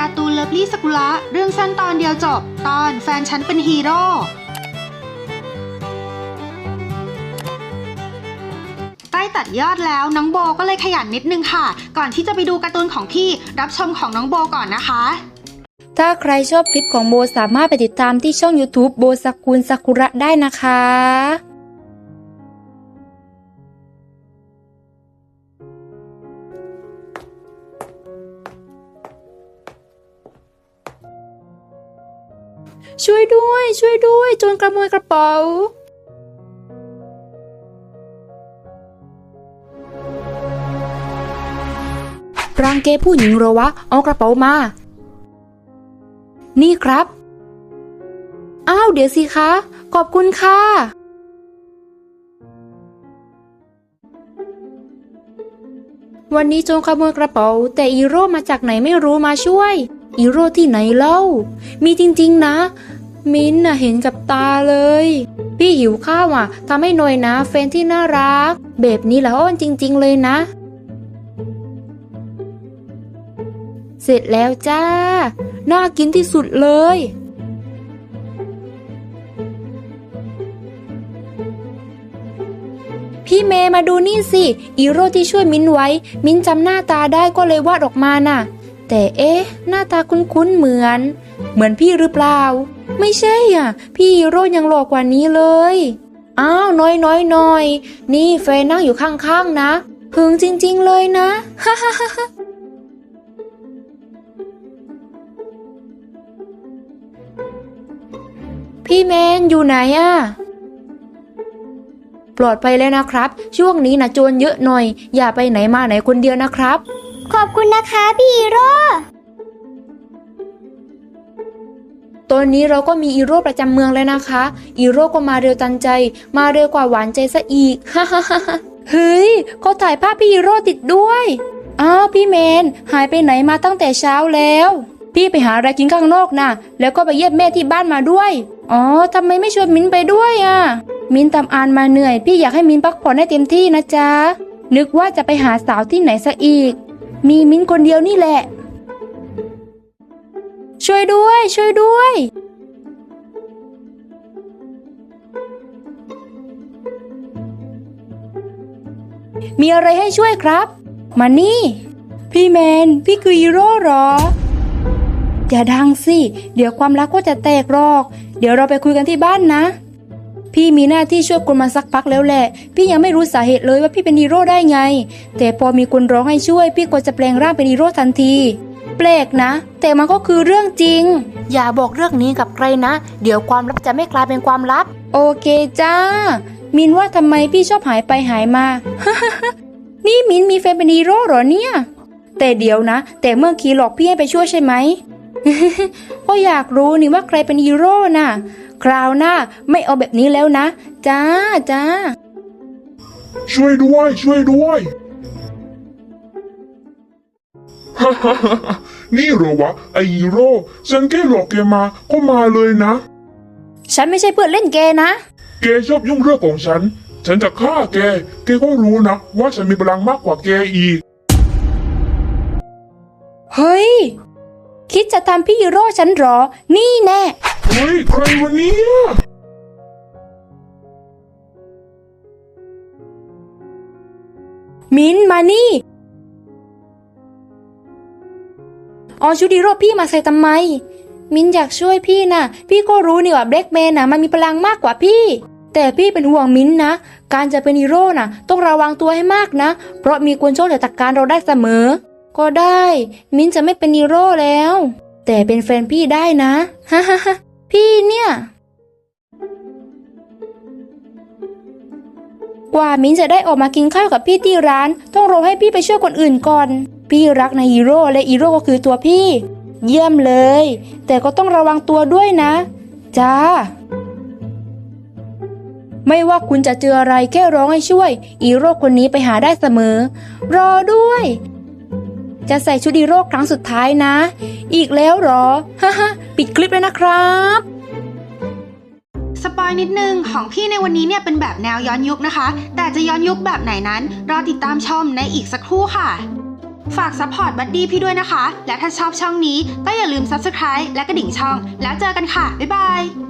การ์ตูนเลิฟลี่สกุละเรื่องสั้นตอนเดียวจบ ตอนแฟนฉันเป็นฮีโร่ใกล้ตัดยอดแล้วน้องโบก็เลยขยันนิดนึงค่ะ ก่อนที่จะไปดูการ์ตูนของพี่รับชมของน้องโบก่อนนะคะ ถ้าใครชอบคลิปของโบสามารถไปติดตามที่ช่อง YouTube โบสกุลซากุระได้นะคะ ช่วยด้วย ช่วยด้วยโจรขโมยกระเป๋ารังเกผู้หญิงเหรอวะ เอากระเป๋ามา นี่ครับ อ้าว เดี๋ยวสิคะ ขอบคุณค่ะ วันนี้โจงขโมยกระเป๋า แต่อีโร่มาจากไหนไม่รู้มาช่วย อีโร่ที่ไหนเล่า มีจริงๆนะ มิ้นน่ะเห็นกับตาเลย พี่หิวข้าวอะทำให้หน่อยนะแฟนที่น่ารัก แบบนี้ละอ้อนจริง ๆ เลยนะ เสร็จแล้วจ้า น่ากินที่สุดเลยพี่เมย์มาดูนี่สิ อีโร่ที่ช่วยมิ้นไว้ มิ้นจำหน้าตาได้ก็เลยวาดออกมาน่ะ แต่เอ๊ะ หน้าตาคุ้นๆเหมือน เหมือนพี่หรือเปล่า ไม่ใช่อะ พี่อีโร่ยังหล่อกว่านี้เลย อ้าวน้อยน้อยน้อยนี่แฟนนั่งอยู่ข้างๆนะหึงจริงๆเลยนะฮ่าพี่แมนอยู่ไหนอะปลอดภัยแล้วนะครับ ช่วงนี้นะโจรเยอะหน่อย อย่าไปไหนมาไหนคนเดียวนะครับ ขอบคุณนะคะพี่ฮีโร่ ตอนนี้เราก็มีอีโร่ประจำเมืองแล้วนะคะ อีโร่ก็มาเร็วตันใจ มาเร็วกว่าหวานใจซะอีก ฮ่าฮ่าฮ่าเฮ้ยเขาถ่ายภาพพี่อีโร่ติดด้วย อ้าวพี่เมน หายไปไหนมาตั้งแต่เช้าแล้ว พี่ไปหาอะไรกินข้างนอกนะแล้วก็ไปเยี่ยมแม่ที่บ้านมาด้วย อ๋อทำไมไม่ชวนมิ้นไปด้วยอะ มิ้นตำอานมาเหนื่อย พี่อยากให้มิ้นพักผ่อนให้เต็มที่นะจ๊ะ นึกว่าจะไปหาสาวที่ไหนซะอีก มีมิ้นคนเดียวนี่แหละ ช่วยด้วย ช่วยด้วย มีอะไรให้ช่วยครับ มานี่ พี่แมน พี่คือฮีโร่หรอ อย่าดังสิ เดี๋ยวความรักก็จะแตกหรอก เดี๋ยวเราไปคุยกันที่บ้านนะ พี่มีหน้าที่ช่วยคนมาสักพักแล้วแหละ พี่ยังไม่รู้สาเหตุเลยว่าพี่เป็นฮีโร่ได้ไง แต่พอมีคนร้องให้ช่วย พี่ก็จะแปลงร่างเป็นฮีโร่ทันทีแปลกนะ แต่มันก็คือเรื่องจริง อย่าบอกเรื่องนี้กับใครนะ เดี๋ยวความลับจะไม่กลายเป็นความลับ โอเคจ้า มินว่าทำไมพี่ชอบหายไปหายมา นี่มินมีแฟนเป็นฮีโร่เหรอเนี่ย แต่เดี๋ยวนะ แต่เมื่อกี้หลอกพี่ให้ไปช่วยใช่ไหม ก็อยากรู้นี่ว่าใครเป็นฮีโร่น่ะ คราวหน้าไม่เอาแบบนี้แล้วนะ จ้าจ้า ช่วยด้วย ช่วยด้วย นี่เหรอวะ ไอฮีโร่ ฉันแค่หลอกแกมาก็มาเลยนะ ฉันไม่ใช่เพื่อนเล่นเกมนะ แกชอบยุ่งเรื่องของฉัน ฉันจะฆ่าแก แกก็รู้นะ ว่าฉันมีพลังมากกว่าแกอีก เฮ้ย คิดจะทำพี่ฮีโร่ฉันเหรอ นี่แน่ เฮ้ยใครวะเนี่ยมินมานี่เอาชุดฮีโร่พี่มาใส่ทำไม มินอยากช่วยพี่นะพี่ก็รู้นี่ว่าแบล็กแมนนะมันมีพลังมากกว่าพี่ แต่พี่เป็นห่วงมินนะ การจะเป็นฮีโร่นะต้องระวังตัวให้มากนะ เพราะมีคนโชคจะตักการเราได้เสมอ ก็ได้ มิ้นจะไม่เป็นฮีโร่แล้ว แต่เป็นแฟนพี่ได้นะฮ่าฮ่าฮ่าพี่เนี่ย กว่ามิ้นจะได้ออกมากินข้าวกับพี่ที่ร้าน ต้องรอให้พี่ไปช่วยคนอื่นก่อน พี่รักในฮีโร่และฮีโร่ก็คือตัวพี่ เยี่ยมเลย แต่ก็ต้องระวังตัวด้วยนะ จ้าไม่ว่าคุณจะเจออะไรแค่ร้องให้ช่วยฮีโร่คนนี้ไปหาได้เสมอ รอด้วย จะใส่ชุดฮีโร่ครั้งสุดท้ายนะ อีกแล้วหรอ ฮ่าฮ่าปิดคลิปแล้วนะครับสปอยนิดนึงของพี่ในวันนี้เนี่ยเป็นแบบแนวย้อนยุคนะคะ แต่จะย้อนยุคแบบไหนนั้น รอติดตามชมในอีกสักครู่ค่ะ ฝากซัพพอร์ตบัดดี้พี่ด้วยนะคะ และถ้าชอบช่องนี้ก็อย่าลืม Subscribe และกระดิ่งช่อง แล้วเจอกันค่ะ บ๊ายบาย